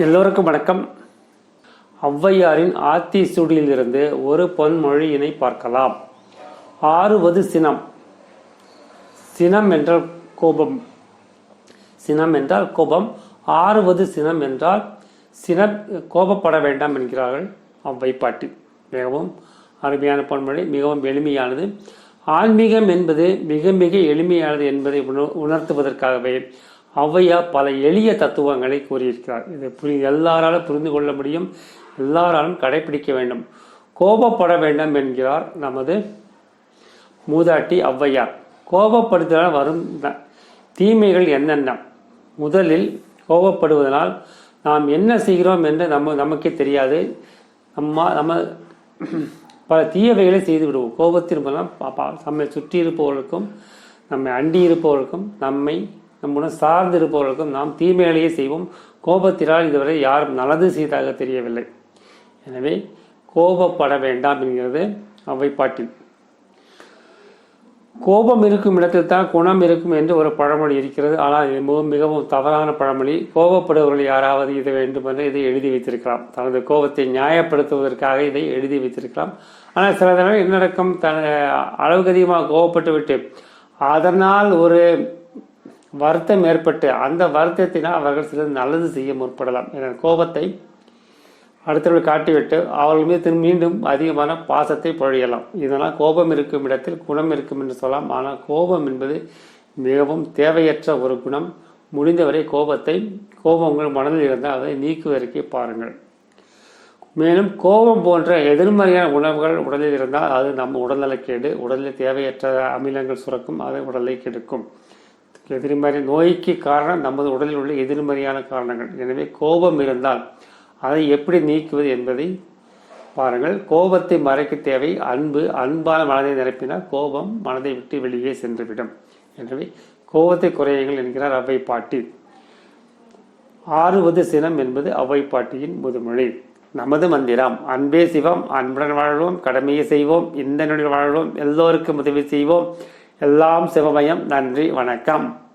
எல்லோருக்கும் வணக்கம். ஔவையாரின் ஆத்தி சுடியிலிருந்து ஒரு பொன்மொழியினை பார்க்கலாம். ஆறுவது சினம். சினம் என்றால் கோபம். சினம் என்றால் கோபம். ஆறுவது சினம் என்றால் சினம் கோபப்பட வேண்டாம் என்கிறார்கள் ஔவை பாட்டி. மிகவும் அருமையான பொன்மொழி மிகவும் எளிமையானது. ஆன்மீகம் என்பது மிக மிக எளிமையானது என்பதை உணர்த்துவதற்காகவே ஔவையார் பல எளிய தத்துவங்களை கூறியிருக்கிறார். இது புரி எல்லாராலும் புரிந்து கொள்ள முடியும். எல்லாராலும் கடைபிடிக்க வேண்டும். கோபப்பட வேண்டும் என்கிறார் நமது மூதாட்டி ஔவையார். கோபப்படுத்தினால் வரும் தீமைகள் என்னென்ன? முதலில் கோபப்படுவதனால் நாம் என்ன செய்கிறோம் என்று நம்ம நமக்கே தெரியாது. நம்ம நம்ம பல தீயவைகளை செய்து விடுவோம் கோபத்தின் மூலம் ப- நம்மை சுற்றி இருப்பவர்களுக்கும் நம்மை அண்டி இருப்பவர்களுக்கும் நம்மை நம்முடன் சார்ந்து இருப்பவர்களுக்கும் நாம் தீமையிலேயே செய்வோம். கோபத்தினால் இதுவரை யாரும் நல்லது செய்ததாக தெரியவில்லை. எனவே கோபப்பட வேண்டாம் என்கிறது அவை பாட்டில். கோபம் இருக்கும் இடத்தில் தான் குணம் இருக்கும் என்று ஒரு பழமொழி இருக்கிறது. ஆனால் இது மிகவும் மிகவும் தவறான பழமொழி. கோபப்படுபவர்கள் யாராவது இது வேண்டும் என்று இதை எழுதி வைத்திருக்கலாம். தனது கோபத்தை நியாயப்படுத்துவதற்காக இதை எழுதி வைத்திருக்கலாம். ஆனால் சில தடவை என்ன நடக்கும்? தன அளவுக்கு அதிகமாக கோபப்பட்டு விட்டு அதனால் ஒரு வருத்தம் ஏற்பட்டு அந்த வருத்தத்தினால் அவர்கள் சிலர் நல்லது செய்ய முற்படலாம் என கோபத்தை அடுத்தவர்கள் காட்டிவிட்டு அவர்கள் மீது மீண்டும் அதிகமான பாசத்தை பொழியலாம். இதனால் கோபம் இருக்கும் இடத்தில் குணம் இருக்கும் என்று சொல்லலாம். ஆனால் கோபம் என்பது மிகவும் தேவையற்ற ஒரு குணம். முடிந்தவரை கோபத்தை கோபம் உங்கள் மனதில் இருந்தால் அதை நீக்குவதற்கே பாருங்கள். மேலும் கோபம் போன்ற எதிர்மறையான உணவுகள் உடலில் இருந்தால் அது நம்ம உடல்நலக்கேடு உடலில் தேவையற்ற அமிலங்கள் சுரக்கும் அது உடலை கெடுக்கும். எதிர்மறை நோய்க்கு காரணம் நமது உடலில் உள்ள எதிர்மறையான காரணங்கள். எனவே கோபம் இருந்தால் அதை எப்படி நீக்குவது என்பதை பாருங்கள். கோபத்தை மறைக்க தேவை. அன்பு அன்பான மனதை நிரப்பினால் கோபம் மனதை விட்டு வெளியே சென்றுவிடும். எனவே கோபத்தை குறையுங்கள் என்கிறார் அவை பாட்டி. ஆறுவது சினம் என்பது அவை பாட்டியின் முதுமொழி. நமது மந்திரம் அன்பே சிவம் அன்புடன் வாழ்வோம் கடமையை செய்வோம் இந்த நொடியில் வாழ்வோம் எல்லோருக்கும் உதவி செய்வோம் எல்லாம் சிவமயம். நன்றி வணக்கம்.